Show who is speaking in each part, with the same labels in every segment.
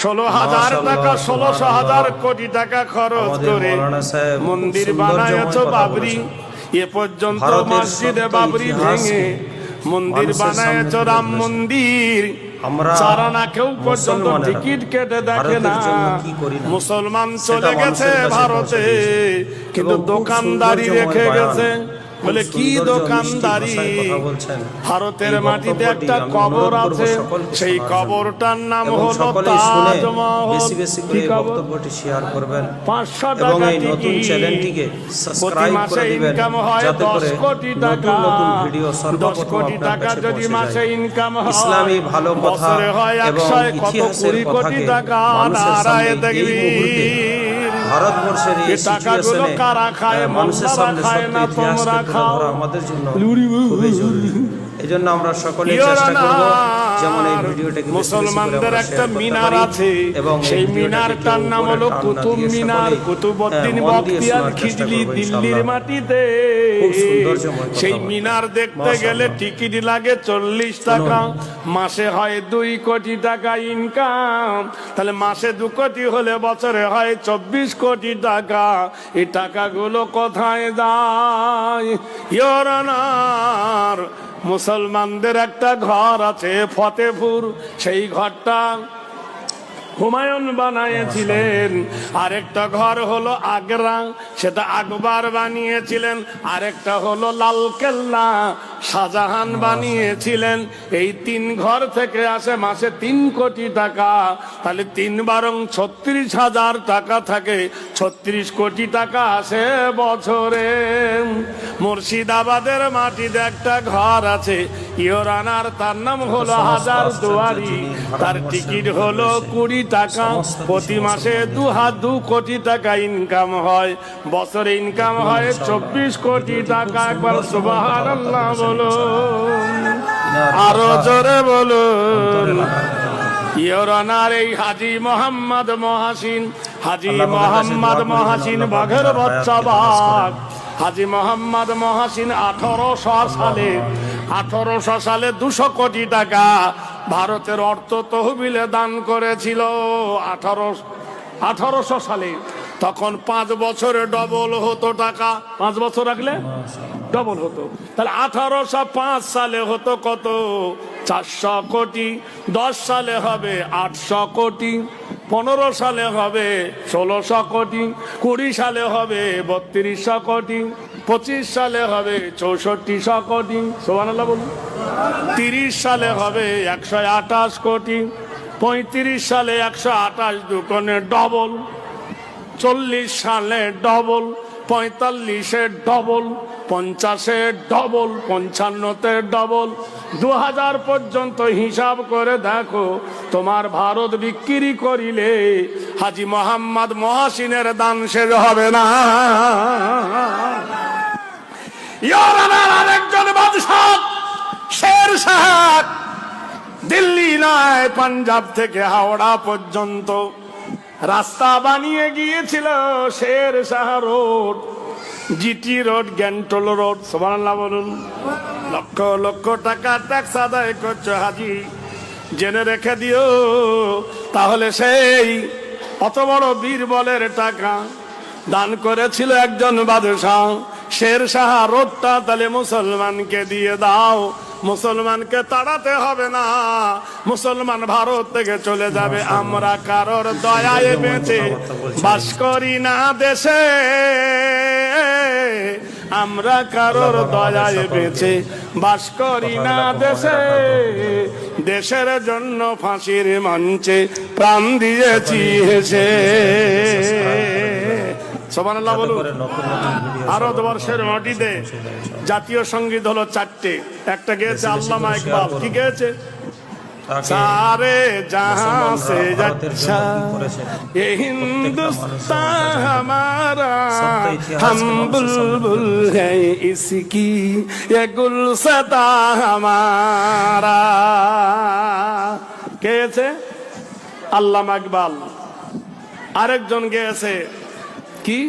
Speaker 1: ষোলো হাজার টাকা ষোলোশো হাজার কোটি টাকা খরচ করে মন্দির বানায়ছ বাবরি। এ পর্যন্ত মসজিদে বাবরি ভেঙে মন্দির বানায়ছ রাম মন্দির।
Speaker 2: আমরা
Speaker 1: চারানা কেউ পর্যন্ত টিকিট কেটে দেখে না? মুসলমান চলে গেছে ভারতে। কিন্তু দোকানদারি রেখে গেছে। বলে কি দোকানদারি। ভারতের মাটিতে একটা কবর আছে সেই কবরটার নাম হলো তাজমহল।
Speaker 2: বেশি বেশি করে
Speaker 1: কি
Speaker 2: এই
Speaker 1: কবর?
Speaker 2: বক্তব্যটি শেয়ার করবেন।
Speaker 1: পাঁচশো
Speaker 2: এবং
Speaker 1: টাকা
Speaker 2: এই নতুন চ্যানেলটিকে
Speaker 1: প্রতি
Speaker 2: সাবস্ক্রাইব
Speaker 1: মাসে
Speaker 2: করে দিবেন
Speaker 1: ইনকাম
Speaker 2: যাতে
Speaker 1: দশ
Speaker 2: করে
Speaker 1: কোটি টাকা।
Speaker 2: নতুন ভিডিও
Speaker 1: দশ
Speaker 2: সর্বপ্রথম
Speaker 1: কোটি টাকা যদি মাসে ইনকাম হয়।
Speaker 2: ইসলামী ভালো কথা
Speaker 1: বছরে হয়
Speaker 2: এবং ইতিহাসের কথাকে
Speaker 1: টাকা
Speaker 2: মানুষের সামনে এই মুহূর্তে ভারতবর্ষের এই
Speaker 1: টাকাগুলো কারা খায়?
Speaker 2: মানুষের সামনে সত্য ধরা আমাদের জন্য খুবই জরুরি এই জন্য আমরা সকলে চেষ্টা করব যেমন এই ভিডিওটাকে
Speaker 1: মুসলমানদের একটা মিনার আছে
Speaker 2: এবং
Speaker 1: সেই মিনারটার নাম হলো কুতুব মিনার কুতুবউদ্দিন
Speaker 2: দিয়ে
Speaker 1: বখতিয়ার খিজলি দিল্লির মাটিতে। সেই মিনার দেখতে গেলে টিকিট লাগে চল্লিশ টাকা মাসে হয় দুই কোটি টাকা ইনকাম তাহলে মাসে দু কোটি হলে বছরে হয় চব্বিশ কোটি টাকা। এই টাকাগুলো কোথায় যায়? ইয়োর মুসলমানদের একটা ঘর আছে ফতেপুর সেই ঘরটা হুমায়ুন বানিয়েছিলেন। আরেকটা ঘর হলো আগ্রা সেটা আকবর বানিয়েছিলেন। আরেকটা হলো লালকেল্লা শাহজাহান বানিয়েছিলেন। এই তিন ঘর থেকে আসে মাসে তিন কোটি টাকা। তাহলে তিন বারং ছত্রিশ হাজার টাকা থাকে। ছত্রিশ কোটি টাকা আসে বছরে। মুর্শিদাবাদের মাটিতে একটা ঘর আছে। ইয়োরানার তার নাম হলো হাজার দুয়ারি। তার টিকিট হলো কুড়ি টাকা প্রতি মাসে দু হাত দু কোটি টাকা ইনকাম হয়। বছরে ইনকাম হয় চব্বিশ কোটি টাকা। একবার সুবাহ বলো আরও জোরে বলো ইয়োরানার এই হাজি মোহাম্মদ মহাসিন। হাজি মোহাম্মদ মহাসিন বাঘের বাচ্চা বাঘ। হাজি মোহাম্মদ মহাসিন আঠারোশো সালে আঠারোশো সালে দুশো কোটি টাকা ভারতের অর্থ তহবিলে দান করেছিল আঠারো, আঠারোশো সালে। তখন পাঁচ বছরে ডবল হতো টাকা। পাঁচ বছর রাখলে? ডবল হতো। তাহলে আঠারোশো পাঁচ সালে হতো কত? চারশো কোটি। দশ সালে হবে আটশো কোটি। পনেরো সালে হবে ষোলোশো কোটি। কুড়ি সালে হবে বত্রিশশো কোটি। পঁচিশ সালে হবে চৌষট্টিশো কোটি। সোমান বলুন। তিরিশ সালে হবে একশো আঠাশ কোটি। পঁয়ত্রিশ সালে একশো আঠাশ দুকোনে ডবল চল্লিশ সালে ডবল পঁয়তাল্লিশে ডবল পঞ্চাশে ডবল পঞ্চান্নতে ডবল দু হাজার পর্যন্ত হিসাব করে দেখো, তোমার ভারত বিক্রি করিলে হাজি মোহাম্মদ মহাসিনের দান শেষ হবে না। ইয়োরানার আরেকজন বাদশাহ, শের শাহ। দিল্লি নয়, পাঞ্জাব থেকে হাওড়া পর্যন্ত। রাস্তা বানিয়ে গিয়েছিল Sher Shah road, GT road, গ্যান্টল road. সোমানাল্লাহ বলুন, লক্ষ লক্ষ টাকা ট্যাক্স আদায় করছ হাজি। জেনে রেখে দিও, তাহলে সেই অত বড় বীরবলের টাকা দান করেছিল একজন বাদশাহ। শের শাহ রোডটা তাহলে মুসলমানকে দিয়ে দাও। মুসলমানকে তাড়াতে হবে না। মুসলমান ভারত থেকে চলে যাবে। আমরা কারোর দয়ায় বেঁচে বাস করি না দেশে। আমরা কারোর দয়ায় বেঁচে বাস করি না দেশে। দেশের জন্য ফাঁসির মঞ্চে প্রাণ দিয়েছি হেসে। সোমানাল্লাহ
Speaker 2: যাতে
Speaker 1: বলুন
Speaker 2: করে নতুন নতুন ভিডিও
Speaker 1: ভারতবর্ষের মাটিতে জাতীয় সঙ্গীত হলো চারটে একটা গেয়েছে আল্লামা ইকবাল কি গেয়েছে
Speaker 2: তাকে
Speaker 1: सारे जहां से
Speaker 2: ভারতের জন্য
Speaker 1: अच्छा
Speaker 2: কি করেছেন?
Speaker 1: ये हिंदुस्तान हमारा
Speaker 2: সত্য ইতিহাসকে
Speaker 1: हम
Speaker 2: মানুষের সামনে
Speaker 1: बुलबुल है इसकी ये गुलसता हमारा গেয়েছে আল্লামা ইকবাল আরেকজন গেয়েছে কি?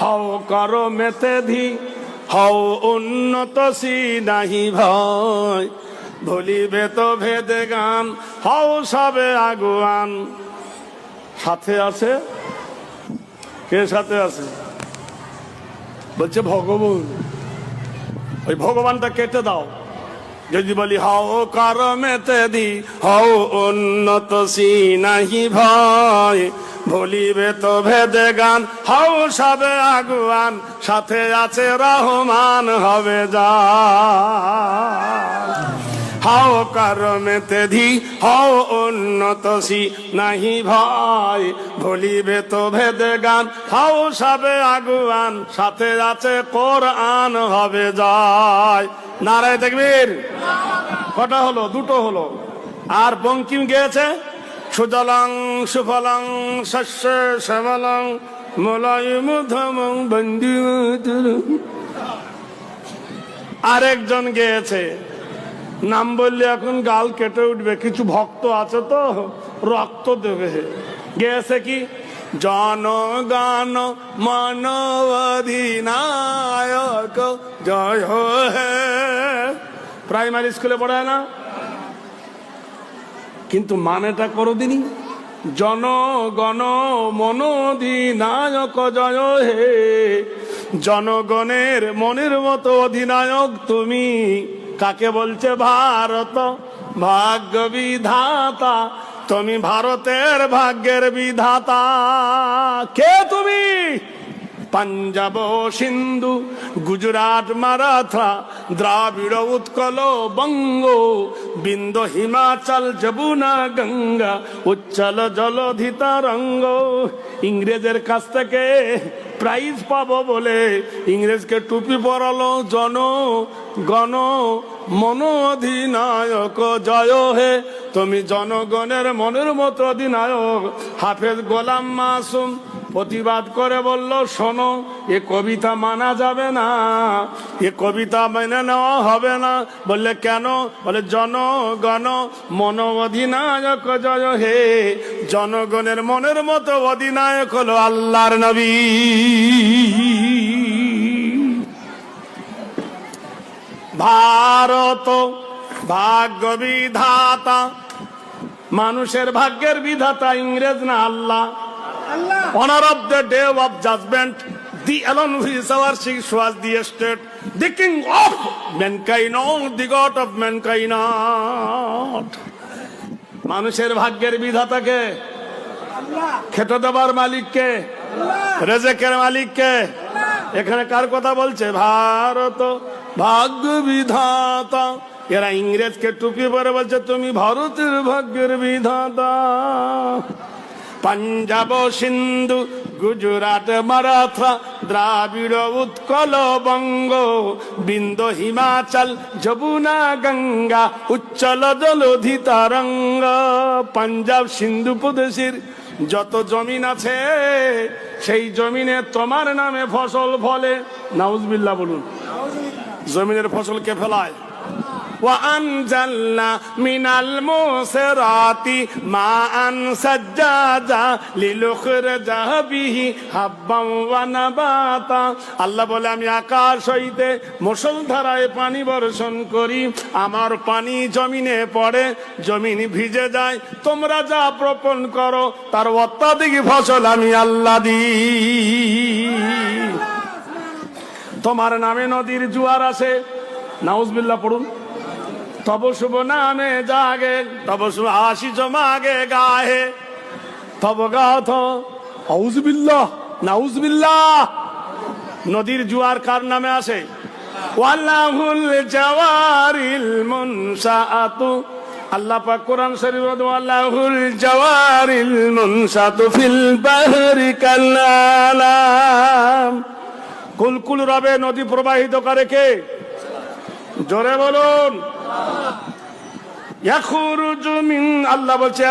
Speaker 1: হও করো মেতে ধি হও উন্নত সি নাহি ভয়। ভুলিবে তো ভেদে গান, হও সবে আগুয়ান। সাথে আছে? কে সাথে আছে? বলছে ভগবান। ওই ভগবানটা কেটে দাও। যদি বলি, হও কর মেতে দি হও উন্নত সি নাহি ভয়। ভুলিবে তো ভেদে গান, হও সবে আগুয়ান, সাথে আছে রহমান হবে যা হাও করমেতে ধি, হও উন্নত নাহি ভয় ভুলিবে তো ভেদে গান, হাও সবে আগুয়ান, সাথে আছে কোরআন হবে জয় নারায় দেখবীর কটা হলো? দুটো হলো। আর বঙ্কিম গেয়েছে? সুজলং সুফলং শস্য শ্যামলং মলয় মুধমং বন্ধু আরেকজন গেয়েছে। নাম বললে এখন গাল কেটে উঠবে, কিছু ভক্ত আছে তো, রক্ত দেবে। গেয়েছে কি? জনগান মানবাধিনায়ক, জয় হে। প্রাইমারি স্কুলে পড়ায় না? কিন্তু মানেটা করো দিনই জনগণ মনোধিনায়ক, জয় হে। জনগণের মনের মতো অধিনায়ক তুমি। কাকে বলছে ভারত? ভাগ্য বিধাতা তুমি ভারতের ভাগ্যের বিধাতা। কে তুমি? পাঞ্জাব সিন্ধু, গুজরাট মারাঠা দ্রাবিড় উৎকল বঙ্গ, বিন্দ হিমাচল যমুনা গঙ্গা উচ্চল জলধিতা রঙ্গ। ইংরেজের কাছ থেকে প্রাইজ পাবো বলে ইংরেজকে টুপি পরালো জন, গণ, মন অধিনায়ক। জয় হে তুমি জনগণের মনের মতো অধিনায়ক। হাফেজ গোলাম মাসুম প্রতিবাদ করে বলল, শোনো, এ কবিতা মানা যাবে না। এ কবিতা মেনে নেওয়া হবে না। বললে, কেন? বলে, জনগণ মন অধিনায়ক জয় হে। জনগণের মনের মতো অধিনায়ক হলো আল্লাহর নবী। ভারত ভাগ্য বিধাতা, মানুষের ভাগ্যের বিধাতা ইংরেজ না আল্লাহ? Honor of the day of judgment, the alone who is our chief was the estate, the king of mankind, the god of mankind. মানুষের ভাগ্যের বিধাতাকে খেতে দেবার মালিককে রেজেকের মালিককে এখানে কার কথা বলছে ভারত ভাগ্য বিধাতা এরা ইংরেজকে টুপি পরে বলছে তুমি ভারতের ভাগ্যের বিধাতা পাঞ্জাব সিন্ধু, গুজরাট মারাঠা দ্রাবিড় উৎকল বঙ্গ, বিন্দ হিমাচল, যমুনা গঙ্গা, উচ্চল জলধি তারঙ্গ। পাঞ্জাব সিন্ধু প্রদেশের যত জমিন আছে, সেই জমিনে তোমার নামে ফসল ফলে। নাউজবিল্লা বলুন। জমিনের ফসল কে ফেলায়? وأنزلنا من الموسرات ماء سجاجا لنخرج به حبا ونباتا আল্লাহ বলে আমি আকাশ হইতে মুসলধারায় পানি বর্ষণ করি আমার পানি জমিনে পড়ে জমিন ভিজে যায় তোমরা যা প্রপন করো তার অত্যাধিক ফসল আমি আল্লাহ দিই তোমার নামে নদীর জোয়ার আছে নাউজবিল্লা পড়ুন তব শুভ নামে জাগে, তব শুভ হাসি জমাগে গাহে। তব গাথ হাউজবিল্লাহ নাউজবিল্লাহ নদীর জুয়ার কার নামে আসে? ওয়াল্লাহুল জাওয়ারিল মুনসাআতু আল্লাহ পাক কোরআন শরীফ ওয়াল্লাহুল জাওয়ারিল মুনসাতু ফিল বাহরি কাল্লালাম কুলকুল রবে নদী প্রবাহিত করে কে? জোরে বলুন। আল্লাহ বলছে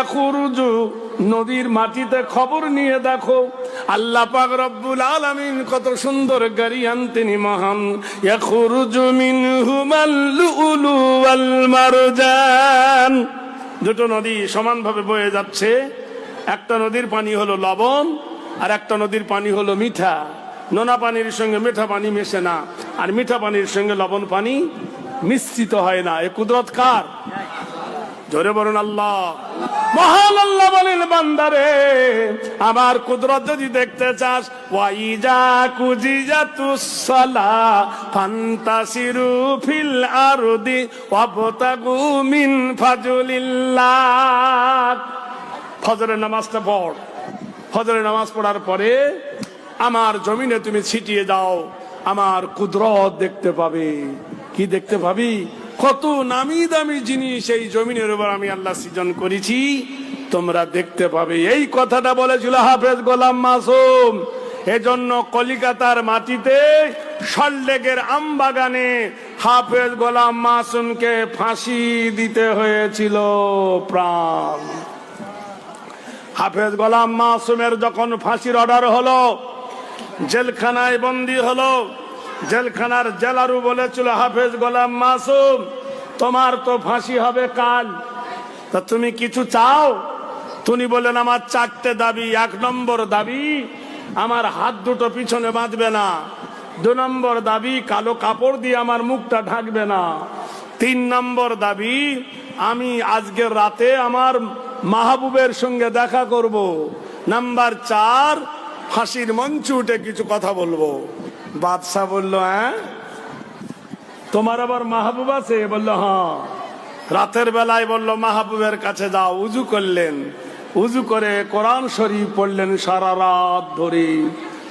Speaker 1: নদীর মাটিতে খবর নিয়ে দেখো। আল্লাহ পাক রব্বুল আলামিন কত সুন্দর গারিয়ান তিনি মহান। ইয়াখুরুজু মিনহুমাল লুলু ওয়াল মারজান। দুটো নদী সমানভাবে বয়ে যাচ্ছে। একটা নদীর পানি হলো লবণ, আর একটা নদীর পানি হলো মিঠা। নোনা পানির সঙ্গে মিঠা পানি মেশে না, আর মিঠা পানির সঙ্গে লবণ পানি মিশ্রিত হয় না। এ কুদরত কার? জোরে বলুন আল্লাহ। মহান আল্লাহ বলেন, বান্দারে, আমার কুদরত যদি দেখতে চাস, ওয়াইজা কুজিজা তুসলা ফান্তাসিরু ফিল আরদি, ওয়াবতাগু মিন ফাজুলিল্লাহ। ফজরের নামাজটা পড়। ফজরের নামাজ পড়ার পরে আমার জমিনে তুমি ছিটিয়ে যাও আমার কুদরত দেখতে পাবে। কি দেখতে পাবি? কত নামি দামি জিনিস এই জমিনের উপর আমি আল্লাহ সৃজন করেছি। তোমরা দেখতে পাবে। এই কথাটা বলেছিল হাফেজ গোলাম মাসুম, এজন্য কলিকাতার মাটিতে সল্লেগের আমবাগানে হাফেজ গোলাম মাসুমকে ফাঁসি দিতে হয়েছিল প্রাণ। হাফেজ গোলাম মাসুমের যখন ফাঁসির অর্ডার হলো, জেলখানায় বন্দি হলো জেলখানার জেলারু বলেছিল, হাফেজ গোলাম মাসুম, তোমার তো ফাঁসি হবে কাল। তা তুমি কিছু চাও? তুমি বলেন আমার চারটে দাবি। এক নম্বর দাবি, আমার হাত দুটো পিছনে বাঁধবে না। দু নম্বর দাবি, কালো কাপড় দিয়ে আমার মুখটা ঢাকবে না। তিন নম্বর দাবি, আমি আজকের রাতে আমার মাহবুবের সঙ্গে দেখা করব। নাম্বার চার, ফাঁসির মঞ্চ উঠে কিছু কথা বলব। বাদশাহ বলল হ্যাঁ? তোমার আবার মাহবুব আছে? বলল হ্যাঁ। রাতের বেলায় বলল মাহবুবের কাছে যাও উজু করলেন। উজু করে কোরআন শরীফ পড়লেন সারা রাত ধরে।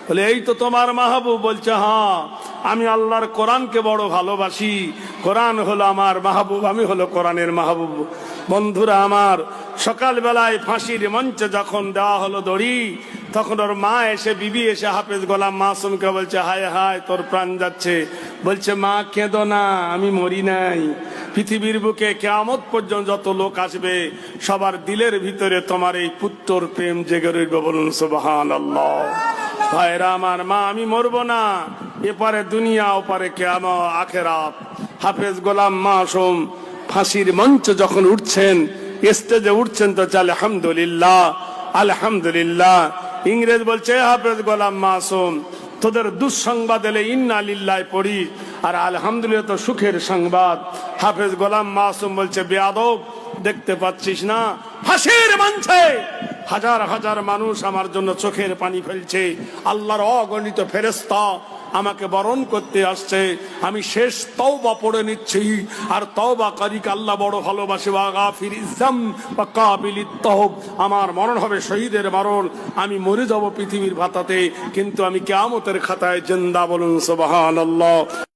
Speaker 1: বলে এই তো তোমার মাহবুব। বলছে হ্যাঁ আমি আল্লাহর কোরআনকে বড় ভালোবাসি। কোরআন হলো আমার মাহবুব আমি হলো কোরআনের মাহবুব। বন্ধুরা আমার সকাল বেলায় ফাঁসির মঞ্চে যখন দেওয়া হলো দড়ি তখন ওর মা এসে, বিবি এসে হাফেজ গোলাম মাসুমকে বলছে, হায় হায়, তোর প্রাণ যাচ্ছে। বলছে, মা, কেঁদো না, আমি মরি নাই। পৃথিবীর বুকে কেয়ামত পর্যন্ত যত লোক আসবে, সবার দিলের ভিতরে তোমার এই পুত্তর প্রেম জেগে রইবে বলুন সুবহান আল্লাহ ভাইরা আমার মা, আমি মরব না। এপারে দুনিয়া, ওপারে কেয়াম আখেরাত। হাফেজ গোলাম মাসুম ফাঁসির মঞ্চ যখন উঠছেন, স্টেজে উঠছেন তো চাল আলহামদুলিল্লাহ আলহামদুলিল্লাহ ইংরেজ বলছে হাফেজ গোলাম মাসুম, তোদের দুঃসংবাদ এলে ইন্না লিল্লায় পড়ি, আর আলহামদুলিল্লাহ তো সুখের সংবাদ। হাফেজ গোলাম মাসুম বলছে, বেয়াদব, দেখতে পাচ্ছিস না? হাসির মানছে হাজার হাজার মানুষ আমার জন্য চোখের পানি ফেলছে। আল্লাহর অগণিত ফেরেস্তা আমাকে বরণ করতে আসছে। আমি শেষ তওবা পড়ে নিচ্ছি। আর তওবা কারিক আল্লাহ বড় ভালোবাসে। বা গাফির ইসলাম বা কাবিল আমার মরণ হবে শহীদের মরণ। আমি মরে যাব পৃথিবীর ভাতাতে। কিন্তু আমি কেয়ামতের খাতায় জিন্দা বলুন সুবহানাল্লাহ।